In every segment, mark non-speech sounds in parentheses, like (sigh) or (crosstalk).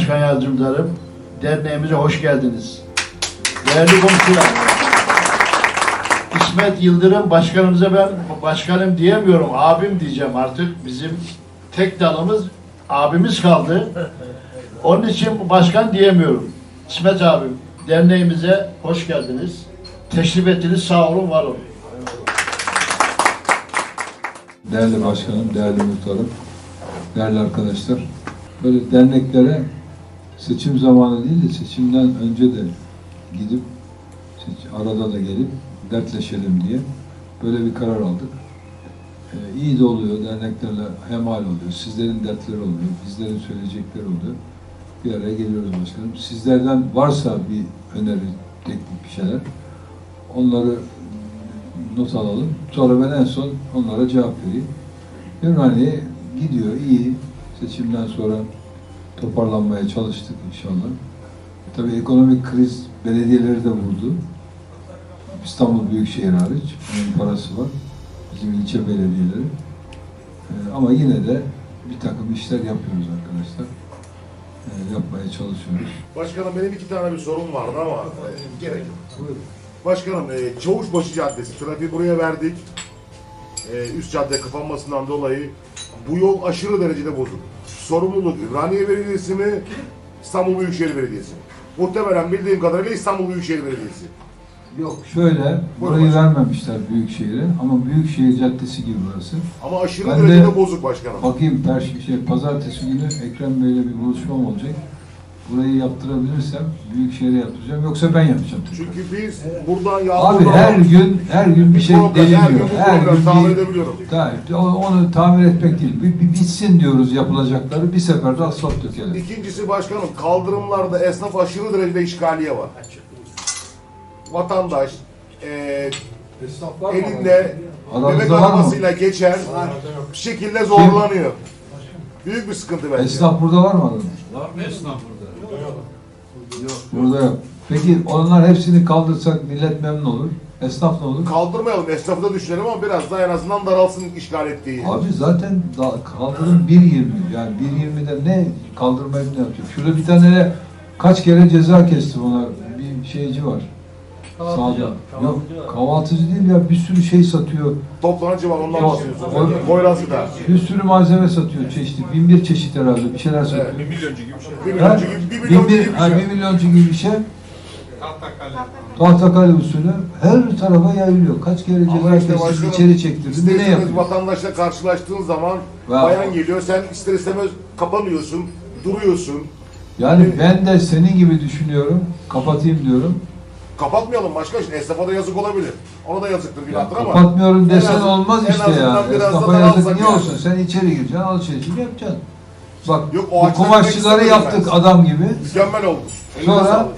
başkan yardımcılarım, derneğimize hoş geldiniz. Değerli komşular, İsmet Yıldırım başkanımıza ben başkanım diyemiyorum, abim diyeceğim artık. Bizim tek dalımız abimiz kaldı. Onun için başkan diyemiyorum. İsmet abim, derneğimize hoş geldiniz. Teşrif ettiniz, sağ olun, var olun. Değerli başkanım, değerli muhtarım, değerli arkadaşlar. Böyle derneklere seçim zamanı değil de seçimden önce de gidip arada da gelip dertleşelim diye böyle bir karar aldık. Ee, iyi de oluyor, derneklerle hemal oluyor, sizlerin dertleri oluyor, bizlerin söyleyecekleri oluyor. Bir araya geliyoruz başkanım. Sizlerden varsa bir öneri, teknik bir şeyler, onları not alalım. Sonra ben en son onlara cevap vereyim. Ümraniye gidiyor iyi. Seçimden sonra toparlanmaya çalıştık inşallah. Tabii ekonomik kriz belediyeleri de vurdu. İstanbul Büyükşehir hariç. Onun parası var. Bizim ilçe belediyeleri. Ee, ama yine de bir takım işler yapıyoruz arkadaşlar. Ee, yapmaya çalışıyoruz. Başkanım benim iki tane bir sorum vardı ama e, gerek yok. Başkanım e, Çavuşbaşı Caddesi trafiği buraya verdik. E, üst cadde kapanmasından dolayı bu yol aşırı derecede bozuk. Sorumluluk Ümraniye Belediyesi mi? İstanbul Büyükşehir Belediyesi mi? Muhtemelen bildiğim kadarıyla İstanbul Büyükşehir Belediyesi. Yok şöyle, burayı vermemişler Büyükşehir'e ama Büyükşehir Caddesi gibi burası. Ama aşırı Ben de- derecede bozuk başkanım. Bakayım perş şey pazartesi günü Ekrem Bey'le bir buluşmam olacak. Burayı yaptırabilirsem Büyükşehir'e yaptıracağım. Yoksa ben yapacağım. Çünkü biz buradan Abi her gün her gün bir şey problem, her gün deliniyor. bu Her gün tahmin bir, edebiliyorum. O- onu tamir etmek değil. Bir, bir bitsin diyoruz yapılacakları. Bir seferde asfalt dökelim. İkincisi başkanım kaldırımlarda esnaf aşırı derecede işgaliye var. Vatandaş e, elinde Aranızda bebek var mı? arabasıyla geçen bir şekilde zorlanıyor. Büyük bir sıkıntı bence. Esnaf burada var mı? Var mı esnaf burada? Yok. Burada yok. Peki onlar hepsini kaldırsak millet memnun olur. Esnaf ne olur? Kaldırmayalım, esnafı da düşünelim ama biraz daha en azından daralsın işgal ettiği. Abi zaten da, kaldırım 1.20 yani 1.20'de ne kaldırmayı ne yapacak? Şurada bir tane kaç kere ceza kesti ona bir şeyci var. Sağda. Yok kahvaltıcı değil ya bir sürü şey satıyor. Toplanıcı var ondan Yok, bahsediyorsun. o- Boyrazlı'da. Bir sürü malzeme satıyor çeşitli. Bin bir çeşit herhalde bir şeyler satıyor. Evet. Bir milyoncu gibi, Ha? bir Bin milyoncu bir, gibi bir ha, şey. bir milyoncu gibi bir şey. Tahtakale usulü her tarafa yayılıyor. Kaç kere Ama ceza işte kesti, başkanım, içeri çektirdi. Ne yapıyor? vatandaşla karşılaştığın zaman Ya. bayan geliyor, sen ister istemez kapanıyorsun, duruyorsun. Yani ben de senin gibi düşünüyorum. Kapatayım diyorum. Kapatmayalım başka şimdi esnafa da yazık olabilir. Ona da yazıktır Ya günahtır ama. kapatmıyorum en desen az- olmaz en işte ya. azından biraz da Esnafa daralsak yazık niye yani. olsun? Sen içeri gireceksin, alışverişini yapacaksın. Bak Yok, o bu açıdan kumaşçıları demek yaptık istemedim adam gibi. Mükemmel oldu. Eline Sonra- sağlık.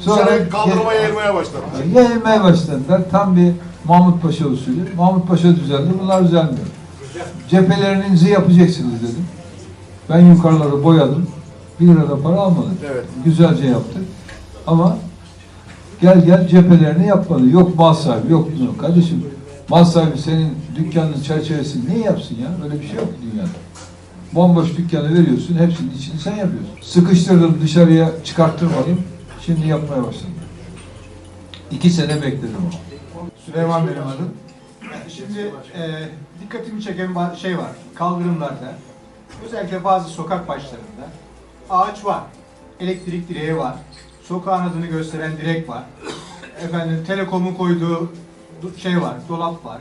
Sonra kaldırmaya yayılmaya başladı. yayılmaya başladılar. Tam bir Mahmut Paşa usulü. Mahmut Paşa düzeldi, bunlar düzelmiyor. Cephelerinizi yapacaksınız dedim. Ben yukarıları boyadım. Bir lira da para almadım. Evet. Güzelce yaptık. Ama gel gel cephelerini yapmadı. Yok mal sahibi, yok yok. Kardeşim mal sahibi senin dükkanın çerçevesini ne yapsın ya? Öyle bir şey yok dünyada. Bomboş dükkanı veriyorsun, hepsinin içini sen yapıyorsun. Sıkıştırdım, dışarıya çıkarttırmadım. Şimdi yapmaya başladım. İki sene bekledim ama. Süleyman benim adım. Şimdi e, dikkatimi çeken şey var. Kaldırımlarda, özellikle bazı sokak başlarında ağaç var. Elektrik direği var. Sokağın adını gösteren direk var. Efendim telekomun koyduğu du- şey var, dolap var.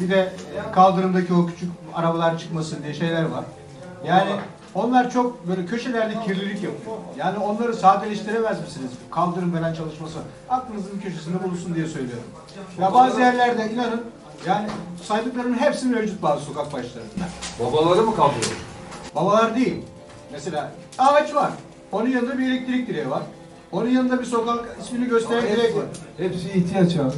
Bir de kaldırımdaki o küçük arabalar çıkmasın diye şeyler var. Yani onlar çok böyle köşelerde kirlilik yapıyor. Yani onları sadeleştiremez misiniz? Kaldırım falan çalışması. Aklınızın köşesinde bulunsun diye söylüyorum. Ya bazı yerlerde inanın yani saydıklarının hepsi mevcut bazı sokak başlarında. Babaları mı kaldırıyor? Babalar değil. Mesela ağaç var. Onun yanında bir elektrik direği var. Onun yanında bir sokak ismini gösteren direk var. Hepsi ihtiyaç abi.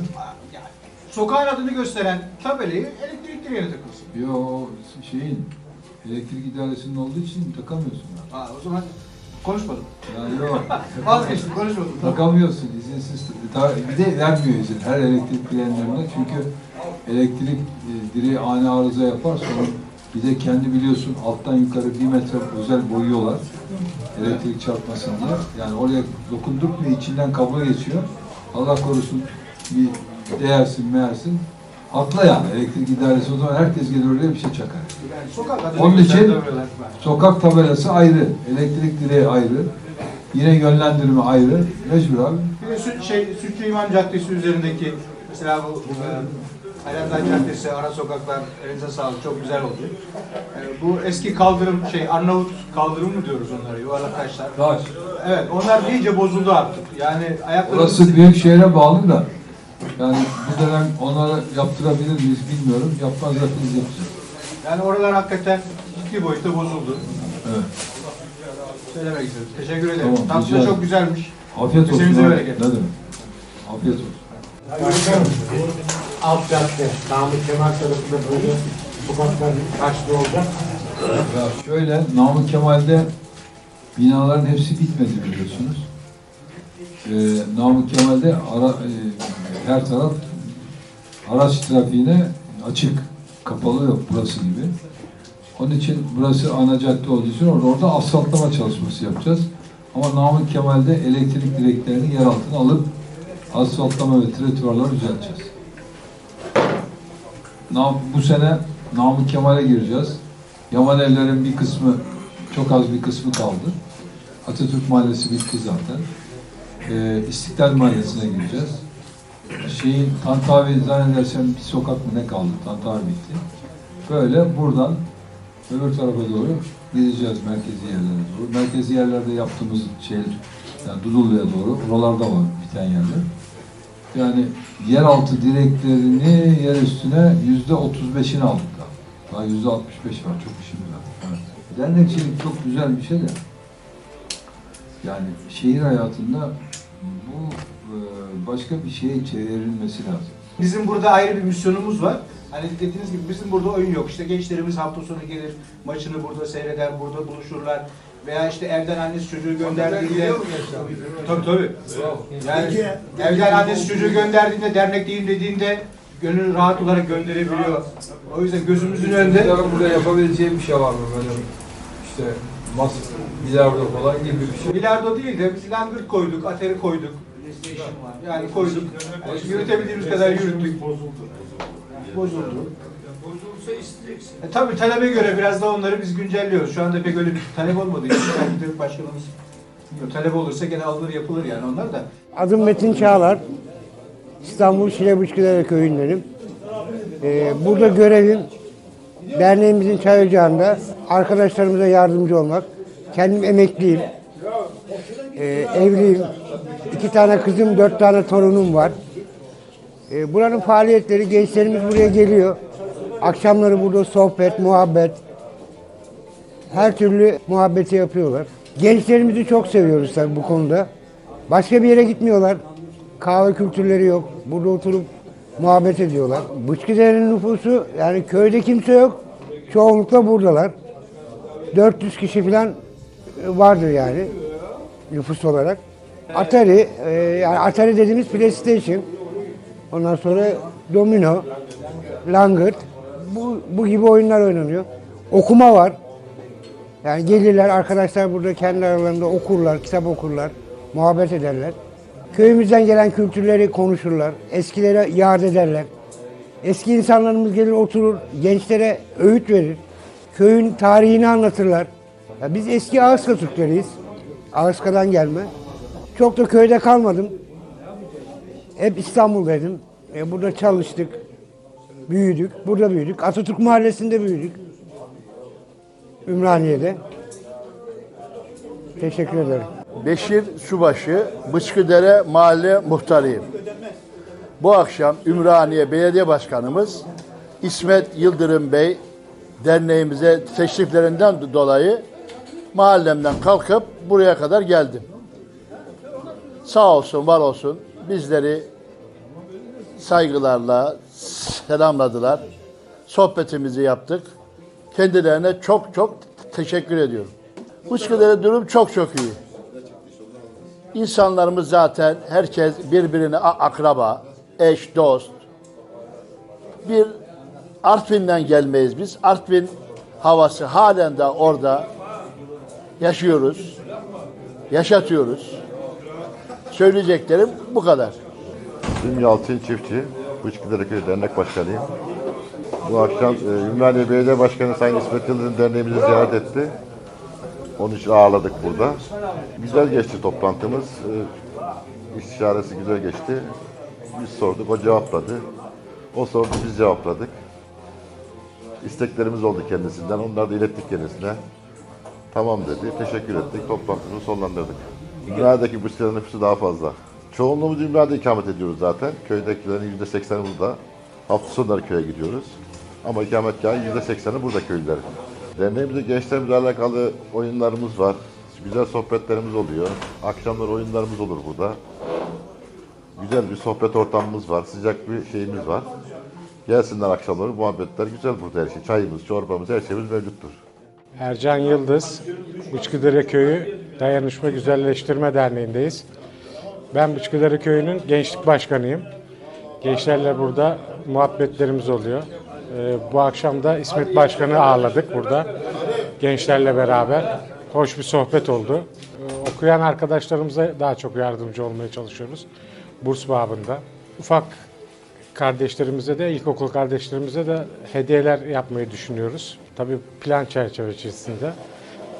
Yani sokağın adını gösteren tabelayı elektrik direğine takılsın. Yo şeyin elektrik idaresinin olduğu için takamıyorsun. Ha, o zaman konuşmadım. Ya yok. (laughs) Vazgeçtim, konuşmadım. Takamıyorsun izinsiz. Ta- Bir de vermiyor izin her elektrik bilenlerine çünkü elektrik e, direği ani arıza yapar sonra bir de kendi biliyorsun alttan yukarı bir metre özel boyuyorlar. Elektrik çarpmasın diye. Yani oraya dokunduk mu içinden kablo geçiyor. Allah korusun bir değersin meğersin. Atla yani elektrik idaresi o zaman herkes gelir oraya bir şey çakar. Yani sokak Onun için-. Sokak tabelası ayrı, elektrik direği ayrı, yine yönlendirme ayrı. Mecbur abi. Bir de şey, Sütçü İmam Caddesi üzerindeki mesela bu e, Alemdar Caddesi, ara sokaklar elinize sağlık çok güzel oldu. E, bu eski kaldırım şey Arnavut kaldırım mı diyoruz onlara yuvarlak taşlar. Taş. Evet onlar iyice bozuldu artık. Yani ayaklarımız Burası büyük şehre bağlı da. Yani bu dönem onları yaptırabilir miyiz bilmiyorum. Yapmazlar biz yapacağız. yani oralar hakikaten ciddi boyutta bozuldu. Evet. Söylemek istedim. Teşekkür ederim. Tamam, da ederim. çok güzelmiş. Afiyet olsun. Ne demek? Afiyet olsun. Alt cadde, Namık Kemal tarafında böyle sokaklar kaçlı olacak. Ya şöyle, Namık Kemal'de binaların hepsi bitmedi biliyorsunuz. Ee, Namık Kemal'de ara, e, her taraf araç trafiğine açık, kapalı yok burası gibi. Onun için burası ana cadde olduğu için orada, asfaltlama çalışması yapacağız. Ama Namık Kemal'de elektrik direklerini yer altına alıp asfaltlama ve trotuarları düzelteceğiz. Bu sene Namık Kemal'e gireceğiz. Yaman evlerin bir kısmı, çok az bir kısmı kaldı. Atatürk Mahallesi bitti zaten. Ee, İstiklal Mahallesi'ne gireceğiz. Şeyin, Tantavi zannedersem bir sokak mı ne kaldı? Tantavi bitti. Böyle buradan öbür tarafa doğru gideceğiz merkezi yerlere doğru. Merkezi yerlerde yaptığımız şey, yani Dudullu'ya doğru, oralarda var biten yerler. Yani yeraltı direklerini yer üstüne yüzde otuz beşini aldık daha. Daha yüzde altmış beş var. Çok işimiz var. Evet. Dernekçilik çok güzel bir şey de. Yani şehir hayatında bu e, başka bir şeye çevrilmesi lazım. Bizim burada ayrı bir misyonumuz var. Hani dediğiniz gibi bizim burada oyun yok. İşte gençlerimiz hafta sonu gelir, maçını burada seyreder, burada buluşurlar. Veya işte evden annesi çocuğu gönderdiğinde... Tabii tabii. Yani evden annesi çocuğu gönderdiğinde, dernekteyim dediğinde gönül rahat olarak gönderebiliyor. O yüzden gözümüzün önünde burada yapabileceği bir şey var mı böyle işte mas, bilardo falan gibi bir şey. bilardo değil de biz langırt koyduk, ateri koyduk. Yani koyduk. Yani yürütebildiğimiz kadar yürüttük. Bozuldu. E, tabii talebe göre biraz da onları biz güncelliyoruz. Şu anda pek öyle bir talep olmadığı için belki de başkanımız bilmiyorum, talep olursa gene alınır yapılır yani onlar da. Adım Metin Çağlar. İstanbul Şilebuçkudere köyündenim. Ee, burada görevim derneğimizin çay ocağında arkadaşlarımıza yardımcı olmak. Kendim emekliyim. Ee, evliyim. İki tane kızım, dört tane torunum var. Ee, buranın faaliyetleri, gençlerimiz buraya geliyor. Akşamları burada sohbet, muhabbet, her türlü muhabbeti yapıyorlar. Gençlerimizi çok seviyoruz tabii bu konuda. Başka bir yere gitmiyorlar. Kahve kültürleri yok. Burada oturup muhabbet ediyorlar. Bıçkıdere'nin nüfusu yani köyde kimse yok. Çoğunlukla buradalar. 400 kişi falan vardır yani nüfus olarak. Atari, e, yani Atari dediğimiz PlayStation. Ondan sonra domino, langırt. Bu, bu gibi oyunlar oynanıyor. Okuma var. Yani gelirler arkadaşlar burada kendi aralarında okurlar, kitap okurlar, muhabbet ederler. Köyümüzden gelen kültürleri konuşurlar, eskilere yad ederler. Eski insanlarımız gelir oturur, gençlere öğüt verir. Köyün tarihini anlatırlar. Ya biz eski Ağızka Türkleriyiz. Ağızka'dan gelme. Çok da köyde kalmadım. Hep İstanbul'daydım. E, burada çalıştık, büyüdük. Burada büyüdük. Atatürk Mahallesi'nde büyüdük. Ümraniye'de. Teşekkür ederim. Beşir Subaşı, Bıçkıdere Mahalle Muhtarıyım. Bu akşam Ümraniye Belediye Başkanımız İsmet Yıldırım Bey derneğimize teşriflerinden dolayı mahallemden kalkıp buraya kadar geldim. Sağ olsun, var olsun bizleri saygılarla selamladılar. Sohbetimizi yaptık. Kendilerine çok çok teşekkür ediyorum. Bıçkıdere durum çok çok iyi. İnsanlarımız zaten herkes birbirine akraba, eş, dost. Bir Artvin'den gelmeyiz biz. Artvin havası halen de orada yaşıyoruz. yaşatıyoruz. Söyleyeceklerim bu kadar. İsmim Yalçın Çiftçi, Bıçkıdere Köyü Dernek Başkanıyım. Bu akşam e, Ümraniye Belediye Başkanı Sayın İsmet Yıldırım derneğimizi ziyaret etti. Onun için ağırladık burada. Güzel geçti toplantımız. E, istişaresi güzel geçti. Biz sorduk, o cevapladı. O sordu, biz cevapladık. İsteklerimiz oldu kendisinden, onları da ilettik kendisine. Tamam dedi, teşekkür ettik, toplantımızı sonlandırdık. Ümraniye'deki Bıçkıdere nüfusu daha fazla. Çoğunluğumuz Ümraniye'de ikamet ediyoruz zaten. Köydekilerin yüzde sekseni burada. Hafta sonları köye gidiyoruz. Ama ikametgahın yüzde sekseni burada köylüler. Derneğimizde gençlerimizle alakalı oyunlarımız var. Güzel sohbetlerimiz oluyor. Akşamlar oyunlarımız olur burada. Güzel bir sohbet ortamımız var. Sıcak bir şeyimiz var. Gelsinler akşamları muhabbetler güzel burada her şey. Çayımız, çorbamız, her şeyimiz mevcuttur. Ercan Yıldız, Bıçkıdere Köyü Dayanışma Güzelleştirme Derneği'ndeyiz. Ben Bıçkıdere Köyü'nün gençlik başkanıyım. Gençlerle burada muhabbetlerimiz oluyor. Ee, bu akşam da İsmet Başkan'ı ağırladık burada. Gençlerle beraber. Hoş bir sohbet oldu. Ee, okuyan arkadaşlarımıza daha çok yardımcı olmaya çalışıyoruz. Burs babında. Ufak kardeşlerimize de, ilkokul kardeşlerimize de hediyeler yapmayı düşünüyoruz. Tabii plan çerçevesinde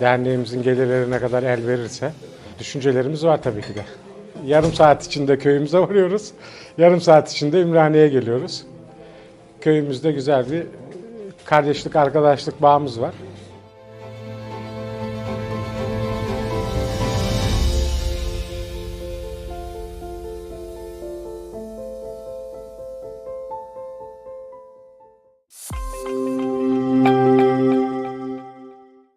derneğimizin gelirleri ne kadar el verirse düşüncelerimiz var tabii ki de. Yarım saat içinde köyümüze varıyoruz. Yarım saat içinde Ümraniye'ye geliyoruz. Köyümüzde güzel bir kardeşlik, arkadaşlık bağımız var.